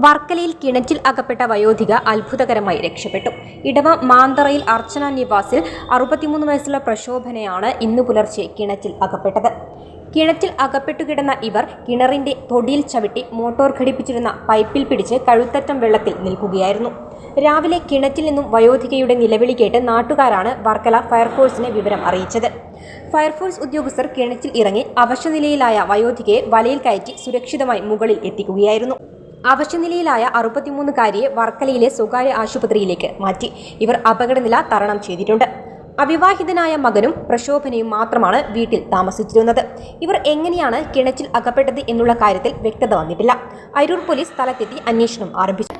വർക്കലയിൽ കിണറ്റിൽ അകപ്പെട്ട വയോധിക അത്ഭുതകരമായി രക്ഷപ്പെട്ടു. ഇടവ മാന്തറയിൽ അർച്ചന നിവാസിൽ അറുപത്തിമൂന്ന് വയസ്സുള്ള പ്രക്ഷോഭനയാണ് ഇന്ന് പുലർച്ചെ കിണറ്റിൽ അകപ്പെട്ടത്. കിണറ്റിൽ അകപ്പെട്ടു കിടന്ന ഇവർ കിണറിന്റെ തൊടിയിൽ ചവിട്ടി മോട്ടോർ ഘടിപ്പിച്ചിരുന്ന പൈപ്പിൽ പിടിച്ച് കഴുത്തറ്റം വെള്ളത്തിൽ നിൽക്കുകയായിരുന്നു. രാവിലെ കിണറ്റിൽ നിന്നും വയോധികയുടെ നിലവിളി കേട്ട് നാട്ടുകാരാണ് വർക്കല ഫയർഫോഴ്സിനെ വിവരം അറിയിച്ചത്. ഫയർഫോഴ്സ് ഉദ്യോഗസ്ഥർ കിണറ്റിൽ ഇറങ്ങി അവശനിലയിലായ വയോധികയെ വലയിൽ കയറ്റി സുരക്ഷിതമായി മുകളിൽ എത്തിക്കുകയായിരുന്നു. അവശനിലയിലായ അറുപത്തിമൂന്നുകാരിയെ വർക്കലയിലെ സ്വകാര്യ ആശുപത്രിയിലേക്ക് മാറ്റി. ഇവർ അപകടനില തരണം ചെയ്തിട്ടുണ്ട്. അവിവാഹിതനായ മകനും പ്രശോഭനയും മാത്രമാണ് വീട്ടിൽ താമസിച്ചിരുന്നത്. ഇവർ എങ്ങനെയാണ് കിണറ്റിൽ അകപ്പെട്ടത് എന്നുള്ള കാര്യത്തിൽ വ്യക്തത വന്നിട്ടില്ല. അരൂർ പോലീസ് സ്ഥലത്തെത്തി അന്വേഷണം ആരംഭിച്ചു.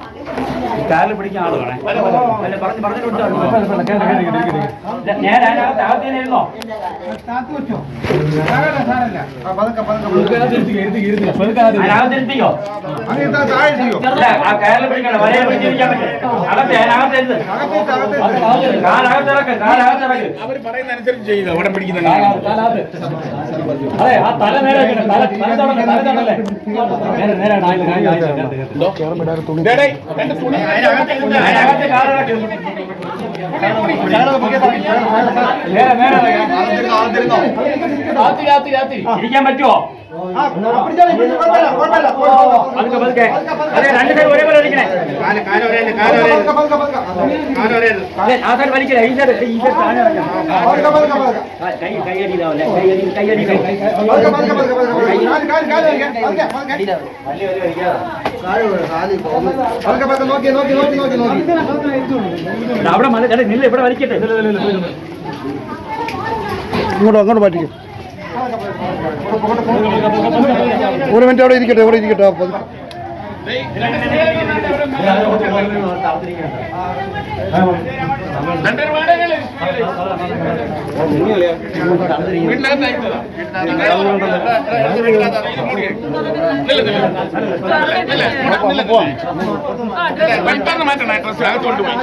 കാലിൽ അവർ പറയുന്ന അനുസരിച്ച് ചെയ്യുക അവിടെ പിടിക്കുന്ന അതെ ആ തല നേരെ തല തല തൊടല്ലേ, തല തൊടല്ലേ. നേരെ നേരെ ആയില്ല. അതിനകത്ത് കാലിറക്ക്. നേരെ നേരെ ഇരിക്കാൻ പറ്റുമോ വലിക്കണേ ഈ സൈഡ് ഈ സൈഡ് കൈയടി കൈയടി അവിടെ മല ചേട്ടാ നില്ല ഇവിടെ വലിക്കട്ടെ. ഇങ്ങോട്ട് അങ്ങോട്ട് മാറ്റിക്കും. ഒരു മിനിറ്റ് അവിടെ ഇരിക്കട്ടെ ഇവിടെ ഇരിക്കട്ടെ. പെട്ടെന്ന് മാറ്റണം ഡ്രസ് അകത്ത് കൊണ്ടുപോയി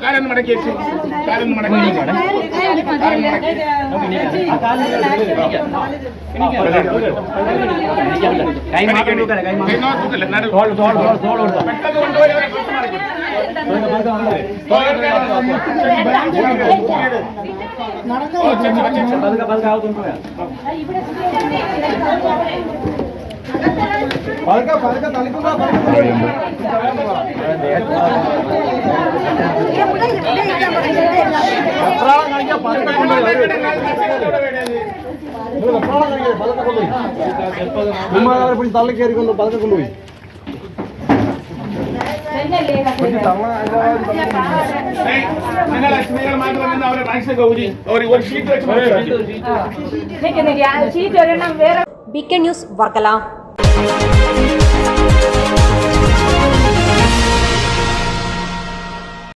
കാലൊന്ന് മടക്കി വെച്ച് കാലൊന്ന് മടക്കി കൈ പിടിച്ച് തള്ളി കയറി കൊണ്ട് പതുക്കെ കൊണ്ടുപോയി നിങ്ങൾ നിങ്ങൾ മാത്രം നിന്ന് അവരെ മാക്സ് ഗൗരി ഒരു ഒരു ഷീറ്റ് വെച്ച് മടക്കി B K news Varkala Thank you.